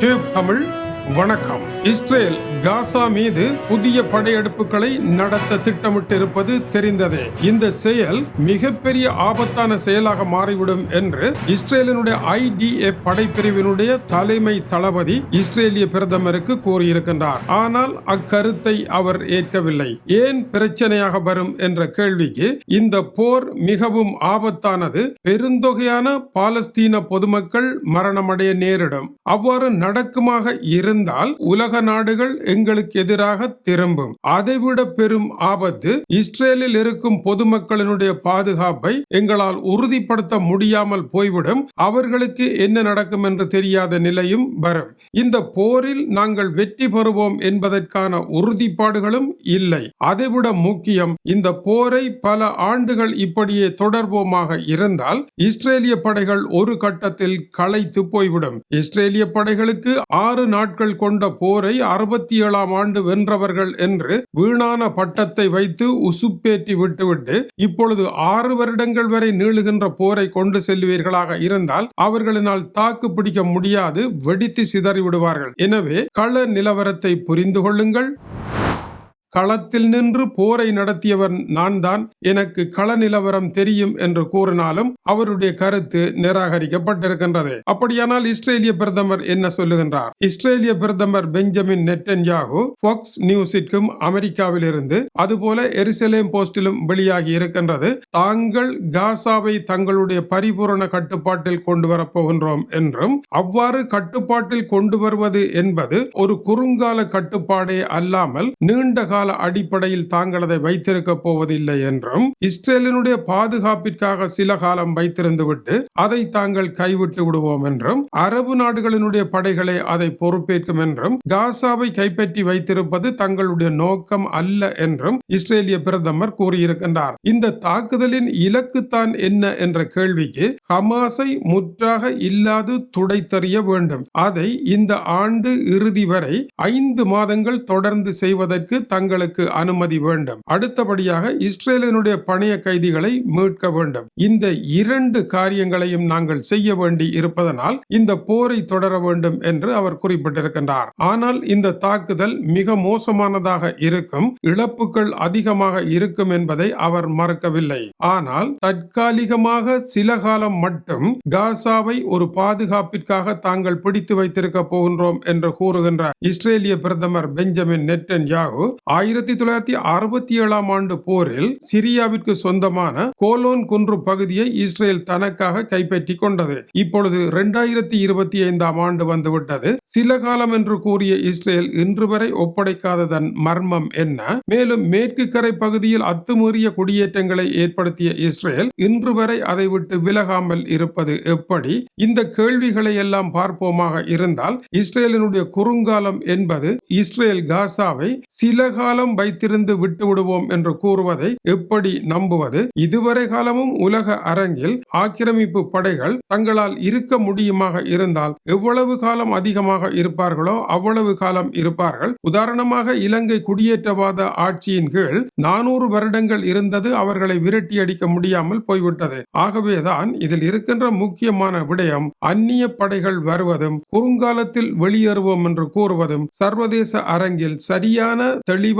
Tube Tamil வணக்கம். Israel Gaza மீது புதிய படையெடுப்புகளை நடத்த திட்டமிட்டிருப்பது தெரிந்ததே. இந்த செயல் மிகப்பெரிய ஆபத்தான செயலாக மாறிவிடும் என்று இஸ்ரேலினுடைய ஐடிஏ படைப்பிரிவினுடைய தலைமை தளபதி இஸ்ரேலிய பிரதமருக்கு கூறியிருக்கின்றார். ஆனால் அக்கருத்தை அவர் ஏற்கவில்லை. ஏன் பிரச்சனையாக வரும் என்ற கேள்விக்கு இந்த போர் மிகவும் ஆபத்தானது. பெருந்தொகையான பாலஸ்தீன பொதுமக்கள் மரணமடைய நேரிடும். அவ்வாறு நடக்குமாக இருந்தால் உலக நாடுகள் எங்களுக்கு எதிராக திரும்பும். அதைவிட பெரும் ஆபத்து இஸ்ரேலில் இருக்கும் பொதுமக்களினுடைய பாதுகாப்பை எங்களால் உறுதிப்படுத்த முடியாமல் போய்விடும். அவர்களுக்கு என்ன நடக்கும் என்று தெரியாத நிலையும் வரும். இந்த போரில் நாங்கள் வெற்றி பெறுவோம் என்பதற்கான உறுதிப்பாடுகளும் இல்லை. அதைவிட முக்கியம் இந்த போரை பல ஆண்டுகள் இப்படியே தொடர்வோமாக இருந்தால் இஸ்ரேலிய படைகள் ஒரு கட்டத்தில் களைத்து போய்விடும். இஸ்ரேலிய படைகளுக்கு ஆறு நாட்கள் கொண்ட போரை அறுபத்தி ஏழாம் ஆண்டு வென்றவர்கள் என்று வீணான பட்டத்தை வைத்து உசுப்பேற்றி விட்டுவிட்டு இப்பொழுது ஆறு வருடங்கள் வரை நீளுகின்ற போரை கொண்டு செல்வீர்களாக இருந்தால் அவர்களினால் தாக்கு பிடிக்க முடியாது வெடித்து சிதறி விடுவார்கள் எனவே கள நிலவரத்தை புரிந்து கொள்ளுங்கள். களத்தில் நின்று போரை நடத்தியவன் நான் தான் எனக்கு கள நிலவரம் தெரியும் என்று கூறினாலும் அவருடைய கருத்து நிராகரிக்கப்பட்டிருக்கின்றது. அப்படியானால் இஸ்ரேலிய பிரதமர் என்ன சொல்லுகின்றார்? இஸ்ரேலிய பிரதமர் பெஞ்சமின் நெட்டன்யாகு ஃபாக்ஸ் நியூஸிற்கும் அமெரிக்காவில் இருந்து அதுபோல எருசலேம் போஸ்டிலும் வெளியாகி இருக்கின்றது. தாங்கள் காசாவை தங்களுடைய பரிபூரண கட்டுப்பாட்டில் கொண்டு வரப்போகின்றோம் என்றும் அவ்வாறு கட்டுப்பாட்டில் கொண்டு வருவது என்பது ஒரு குறுங்கால கட்டுப்பாடே அல்லாமல் நீண்ட கால கால அடிப்படையில் தாங்கள் அதை வைத்திருக்க போவதில்லை என்றும் இஸ்ரேலினுடைய பாதுகாப்பிற்காக சில காலம் வைத்திருந்துவிட்டு அதை தாங்கள் கைவிட்டு விடுவோம் என்றும் அரபு நாடுகளினுடைய படைகளை அதை பொறுப்பேற்கும் என்றும் காசாவை கைப்பற்றி வைத்திருப்பது தங்களுடைய நோக்கம் அல்ல என்றும் இஸ்ரேலிய பிரதமர் கூறியிருக்கின்றார். இந்த தாக்குதலின் இலக்கு தான் என்ன என்ற கேள்விக்கு ஹமாஸை முற்றாக இல்லாது துடைத்தறிய வேண்டும். அதை இந்த ஆண்டு இறுதி வரை ஐந்து மாதங்கள் தொடர்ந்து செய்வதற்கு தங்கள் தங்களுக்கு அனுமதி வேண்டும். அடுத்தபடியாக இஸ்ரேலினுடைய பணைய கைதிகளை மீட்க வேண்டும். இந்த இரண்டு காரியங்களையும் நாங்கள் செய்ய வேண்டி இருப்பதனால் இந்த போரை தொடர வேண்டும் என்று அவர் குறிப்பிட்டிருக்கின்றார். ஆனால் இந்த தாக்குதல் மிக மோசமானதாக இருக்கும் இழப்புகள் அதிகமாக இருக்கும் என்பதை அவர் மறுக்கவில்லை. ஆனால் தற்காலிகமாக சில காலம் மட்டும் காசாவை ஒரு பாதுகாப்பிற்காக தாங்கள் பிடித்து வைத்திருக்க போகின்றோம் என்று கூறுகின்ற இஸ்ரேலிய பிரதமர் பெஞ்சமின் நெட்டன் யாகு ஆயிரத்தி தொள்ளாயிரத்தி அறுபத்தி ஏழாம் ஆண்டு போரில் சிரியாவிற்கு சொந்தமான கோலோன் குன்று பகுதியை இஸ்ரேல் தனக்காக கைப்பற்றி கொண்டது. இப்பொழுது இரண்டாயிரத்தி இருபத்தி ஐந்தாம் ஆண்டு வந்துவிட்டது. சில காலம் என்று கூறிய இஸ்ரேல் இன்று வரை ஒப்படைக்காததன் மர்மம் என்ன? மேலும் மேற்கு கரை பகுதியில் அத்துமீறிய குடியேற்றங்களை ஏற்படுத்திய இஸ்ரேல் இன்று வரை அதை விட்டு விலகாமல் இருப்பது எப்படி? இந்த கேள்விகளை எல்லாம் பார்ப்போமாக இருந்தால் இஸ்ரேலினுடைய குறுங்காலம் என்பது இஸ்ரேல் காசாவை சில காலம் வைத்திருந்து விட்டு விடுவோம் என்று கூறுவதை எப்படி நம்புவது? இதுவரை காலமும் உலக அரங்கில் ஆக்கிரமிப்பு படைகள் தங்களால் இருக்க முடியுமாக இருந்தால் எவ்வளவு காலம் அதிகமாக இருப்பார்களோ அவ்வளவு காலம் இருப்பார்கள். உதாரணமாக இலங்கை குடியேற்றவாத ஆட்சியின் கீழ் நானூறு வருடங்கள் இருந்தது அவர்களை விரட்டி அடிக்க முடியாமல் போய்விட்டது. ஆகவேதான் இதில் இருக்கின்ற முக்கியமான விடயம் அந்நிய படைகள் வருவதும் குறுங்காலத்தில் வெளியேறுவோம் என்று கூறுவதும் சர்வதேச அரங்கில் சரியான தெளிவான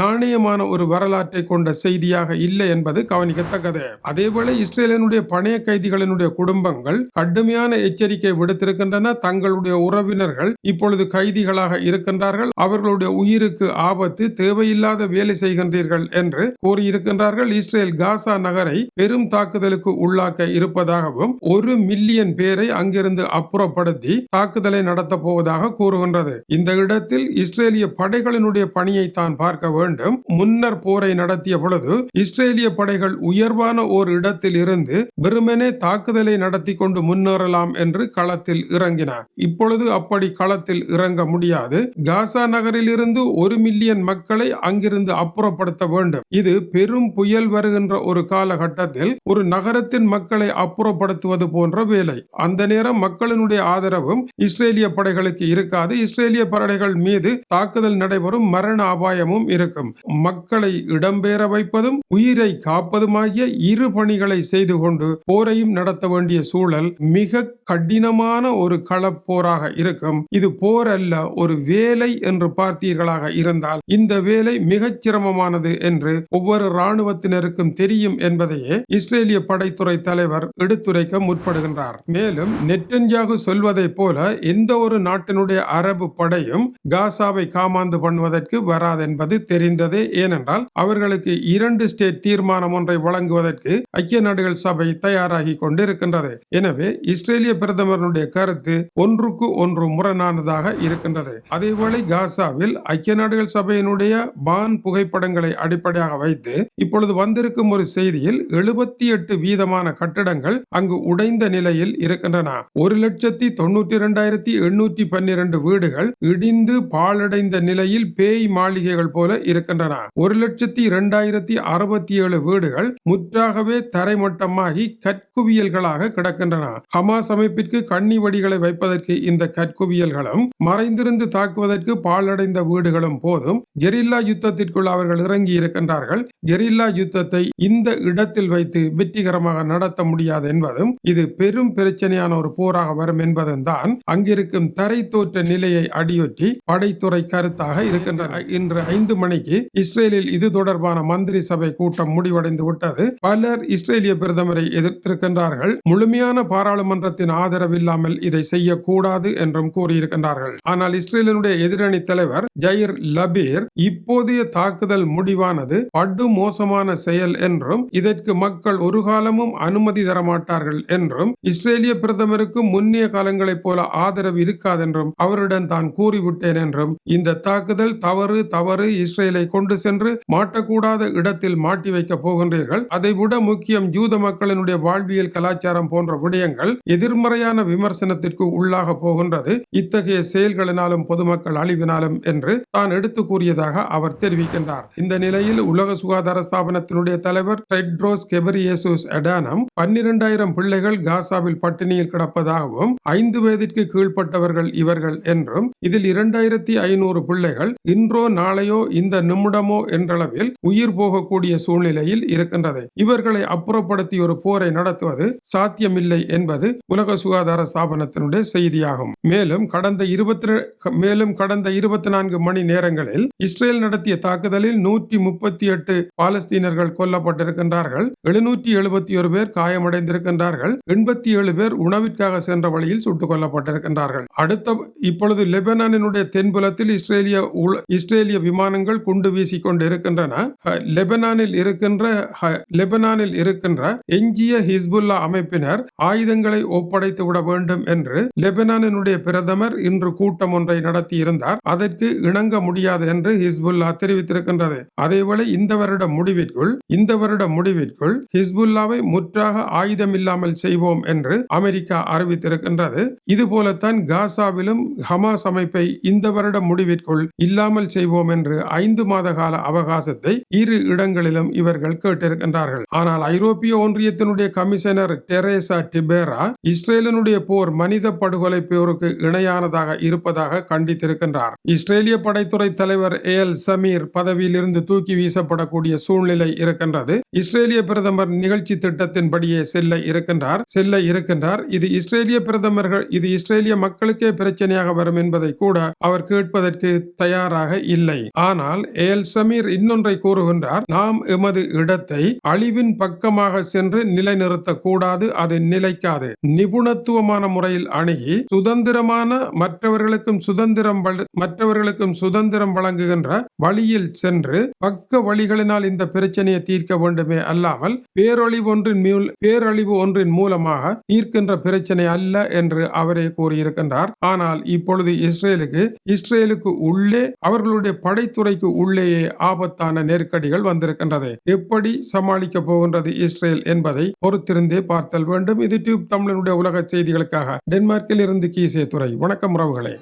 நாணயமான ஒரு வரலாற்றை கொண்ட செய்தியாக இல்லை என்பது கவனிக்கத்தக்கது. அதேபோல இஸ்ரேலினுடைய பணைய கைதிகளினுடைய குடும்பங்கள் கடுமையான எச்சரிக்கை விடுத்திருக்கின்றன. தங்களுடைய உறவினர்கள் இப்பொழுது கைதிகளாக இருக்கின்றார்கள். அவர்களுடைய உயிருக்கு ஆபத்து தேவையில்லாத வேலை செய்கின்றீர்கள் என்று கூறியிருக்கின்றார்கள். இஸ்ரேல் காசா நகரை பெரும் தாக்குதலுக்கு உள்ளாக்க இருப்பதாகவும் ஒரு மில்லியன் பேரை அங்கிருந்து அப்புறப்படுத்தி தாக்குதலை நடத்த போவதாக கூறுகின்றது. இந்த இடத்தில் இஸ்ரேலிய படைகளினுடைய பணியை தான் பார்க்க வேண்டும். முன்னர் போரை நடத்திய பொழுது இஸ்ரேலிய படைகள் உயர்வான ஓர் இடத்தில் இருந்து வெறுமனே தாக்குதலை நடத்தி கொண்டு முன்னேறலாம் என்று களத்தில் இறங்கினார் இப்பொழுது அப்படி களத்தில் இறங்க முடியாது. காசா நகரில் இருந்து ஒரு மில்லியன் மக்களை அங்கிருந்து அப்புறப்படுத்த வேண்டும். இது பெரும் புயல் வருகின்ற ஒரு காலகட்டத்தில் ஒரு நகரத்தின் மக்களை அப்புறப்படுத்துவது போன்ற வேலை. அந்த நேரம் மக்களினுடைய ஆதரவும் இஸ்ரேலிய படைகளுக்கு இருக்காது. இஸ்ரேலிய படைகள் மீது தாக்குதல் நடைபெறும் மரண அபாயம் அபாயமும் இருக்கும். மக்களை இடம்பெற வைப்பதும் உயிரை காப்பதுமாகிய இரு பணிகளை செய்து கொண்டு போரையும் நடத்த வேண்டிய சூழல் மிக கடினமான ஒரு களப்போராக இருக்கும். இது போர் அல்ல ஒரு வேலை என்று பார்த்தீர்களாக இருந்தால் இந்த வேலை மிகச் சிரமமானது என்று ஒவ்வொரு இராணுவத்தினருக்கும் தெரியும் என்பதையே இஸ்ரேலிய படைத்துறை தலைவர் எடுத்துரைக்க முற்படுகின்றார். மேலும் நெட்டன்யாகு சொல்வதைப் போல எந்த ஒரு நாட்டினுடைய அரபு படையும் காசாவை காமாந்து பண்ணுவதற்கு என்பது தெரிந்ததே ஏனென்றால் அவர்களுக்கு இரண்டு ஸ்டேட் தீர்மானம் ஒன்றை வழங்குவதற்கு ஐக்கிய நாடுகள் சபை தயாராகி கொண்டிருக்கின்றது. எனவே இஸ்ரேலிய பிரதமருடைய கருத்து ஒன்றுக்கு ஒன்று முரணானதாக இருக்கின்றது. அதேவேளை காசாவில் ஐக்கிய நாடுகள் சபையினுடைய பான் புகைப்படங்களை அடிப்படையாக வைத்து இப்பொழுது வந்திருக்கும் ஒரு செய்தியில் எழுபத்தி எட்டு வீதமான கட்டிடங்கள் அங்கு உடைந்த நிலையில் இருக்கின்றன. ஒரு லட்சத்தி தொன்னூற்றி இரண்டாயிரத்தி எண்ணூற்றி பன்னிரண்டு வீடுகள் இடிந்து பாழடைந்த நிலையில் பேய் மாளிகை வீடுகள் போல இருக்கின்றன. ஒரு லட்சத்தி இரண்டாயிரத்தி அறுபத்தி ஏழு வீடுகள் முற்றாகவே தரைமட்டமாகி கற்குவியல்களாக கிடக்கின்றன. ஹமாஸ் அமைப்பிற்கு கண்ணி வடிகளை வைப்பதற்கு இந்த கற்குவியல்களும் மறைந்திருந்து தாக்குவதற்கு பாழடைந்த வீடுகளும் போதும் கெரில்லா யுத்தத்திற்குள் அவர்கள் இறங்கி இருக்கின்றார்கள். கெரில்லா யுத்தத்தை இந்த இடத்தில் வைத்து வெற்றிகரமாக நடத்த முடியாது என்பதும் இது பெரும் பிரச்சனையான ஒரு போராக வரும் என்பதும் தான் அங்கிருக்கும் தரை தோற்ற நிலையை அடியொற்றி படைத்துறை கருத்தாக இருக்கின்றன. இன்று ஐந்து மணிக்கு இஸ்ரேலில் இது தொடர்பான மந்திரி சபை கூட்டம் முடிவடைந்து விட்டது. பலர் இஸ்ரேலிய பிரதமரை எதிர்த்திருக்கின்றார்கள். முழுமையான பாராளுமன்றத்தின் ஆதரவு இல்லாமல் இதை செய்யக்கூடாது என்றும் கூறியிருக்கின்றார்கள். ஆனால் இஸ்ரேலினுடைய எதிரணி தலைவர் ஜயிர் லபீர் இப்போதைய தாக்குதல் முடிவானது படு மோசமான செயல் என்றும் இதற்கு மக்கள் ஒரு காலமும் அனுமதி தரமாட்டார்கள் என்றும் இஸ்ரேலிய பிரதமருக்கு முன்னிய காலங்களைப் போல ஆதரவு இருக்காதென்றும் அவரிடம் தான் கூறிவிட்டேன் என்றும் இந்த தாக்குதல் தவறு தவறு இஸ்ரேலை கொண்டு சென்று மாட்டக்கூடாத இடத்தில் மாட்டி வைக்க போகின்றீர்கள். அதைவிட முக்கியம் யூத மக்களினுடைய வாழ்வியல் கலாச்சாரம் போன்ற விடயங்கள் எதிர்மறையான விமர்சனத்திற்கு உள்ளாக போகின்றது. இத்தகைய செயல்களினாலும் பொதுமக்கள் அழிவினாலும் என்று தான் எடுத்து கூறியதாக அவர் தெரிவிக்கின்றார். இந்த நிலையில் உலக சுகாதார ஸ்தாபனத்தினுடைய தலைவர் டெட்ரோஸ் கெபரியேசுஸ் அடானம் பன்னிரண்டாயிரம் பிள்ளைகள் காசாவில் பட்டினியில் கிடப்பதாகவும் ஐந்து வயதிற்கு கீழ்ப்பட்டவர்கள் இவர்கள் என்றும் இதில் இரண்டாயிரத்தி ஐநூறு பிள்ளைகள் இன்றோ நாளையோ இந்த நிமிடமோ என்றளவில் உயிர் போகக்கூடிய சூழ்நிலையில் இருக்கின்றது. இவர்களை அப்புறப்படுத்தி ஒரு போரை நடத்துவது சாத்தியமில்லை என்பது உலக சுகாதார ஸ்தாபனத்தினுடைய செய்தியாகும். மேலும் கடந்த இருபத்தி மேலும் கடந்த இருபத்தி நான்கு மணி நேரங்களில் இஸ்ரேல் நடத்திய தாக்குதலில் நூற்றி முப்பத்தி எட்டு பாலஸ்தீனர்கள் கொல்லப்பட்டிருக்கின்றார்கள். எழுநூற்றி எழுபத்தி ஒரு பேர் காயமடைந்திருக்கின்றார்கள். எண்பத்தி ஏழு பேர் உணவிற்காக சென்ற வழியில் சுட்டுக் கொல்லப்பட்டிருக்கின்றார்கள். அடுத்த இப்பொழுது லெபனானினுடைய தென்புலத்தில் இஸ்ரேலிய இஸ்ரேலிய விமானங்கள் குண்டு வீசி கொண்டு இருக்கின்றன லெபனானில் இருக்கின்ற லெபனானில் இருக்கின்ற எஞ்சிய ஹிஸ்புல்லா அமைப்பினர் ஆயுதங்களை ஒப்படைத்து விட வேண்டும் என்று லெபனானினுடைய பிரதமர் இன்று கூட்டம் ஒன்றை நடத்தி இருந்தார் அதற்கு இணங்க முடியாது என்று ஹிஸ்புல்லா தெரிவித்திருக்கின்றது. அதேவேளை இந்த வருட முடிவிற்குள் இந்த வருட முடிவிற்குள் ஹிஸ்புல்லாவை முற்றாக ஆயுதம் இல்லாமல் செய்வோம் என்று அமெரிக்கா அறிவித்திருக்கின்றது. இதுபோலத்தான் காசாவிலும் ஹமாஸ் அமைப்பை இந்த வருட முடிவிற்குள் இல்லாமல் செய்வோம் வேண்டுமென்று ஐந்து மாத கால அவகாசத்தை இரு இடங்களிலும் இவர்கள் கேட்டிருக்கின்றார்கள். ஆனால் ஐரோப்பிய ஒன்றியத்தினுடைய கமிஷனர் டெரேசா டிபேரா இஸ்ரேலினுடைய போர் மனித படுகொலை போருக்கு இணையானதாக இருப்பதாக கண்டித்திருக்கின்றார். இஸ்ரேலிய படைத்துறை தலைவர் ஏல் சமீர் பதவியிலிருந்து தூக்கி வீசப்படக்கூடிய சூழ்நிலை இருக்கின்றது. இஸ்ரேலிய பிரதமர் நிகழ்ச்சி திட்டத்தின்படியே செல்ல இருக்கின்றார். செல்ல இருக்கின்றார். இது இஸ்ரேலிய பிரதமர்கள் இது இஸ்ரேலிய மக்களுக்கே பிரச்சனையாக வரும் என்பதை கூட அவர் கேட்பதற்கு தயாராக இல்லை. ஆனால் ஏல் சமீர் இன்னொன்றை கூறுகின்றார் நாம் எமது இடத்தை அழிவின் பக்கமாக சென்று நிலைநிறுத்த கூடாது அது நிலைக்காது. நிபுணத்துவமான முறையில் அணுகி சுதந்திரமான மற்றவர்களுக்கும் சுதந்திரம் மற்றவர்களுக்கும் சுதந்திரம் வழங்குகின்ற வழியில் சென்று பக்க வழிகளினால் இந்த பிரச்சனையை தீர்க்க வேண்டுமே அல்லாமல் பேரழிவு ஒன்றின் பேரழிவு ஒன்றின் மூலமாக தீர்க்கின்ற பிரச்சனை அல்ல என்று அவரே கூறியிருக்கின்றார். ஆனால் இப்பொழுது இஸ்ரேலுக்கு இஸ்ரேலுக்கு உள்ளே அவர்களுடைய படைத்துறைக்கு உள்ளேயே ஆபத்தான நெருக்கடிகள் வந்திருக்கின்றது. எப்படி சமாளிக்க போகின்றது இஸ்ரேல் என்பதை பொறுத்திருந்தே பார்த்தல் வேண்டும். இது டியூப் தமிழனுடைய உலக செய்திகளுக்காக. டென்மார்க்கில் இருந்து கீசே துறை வணக்கம் உறவுகளே.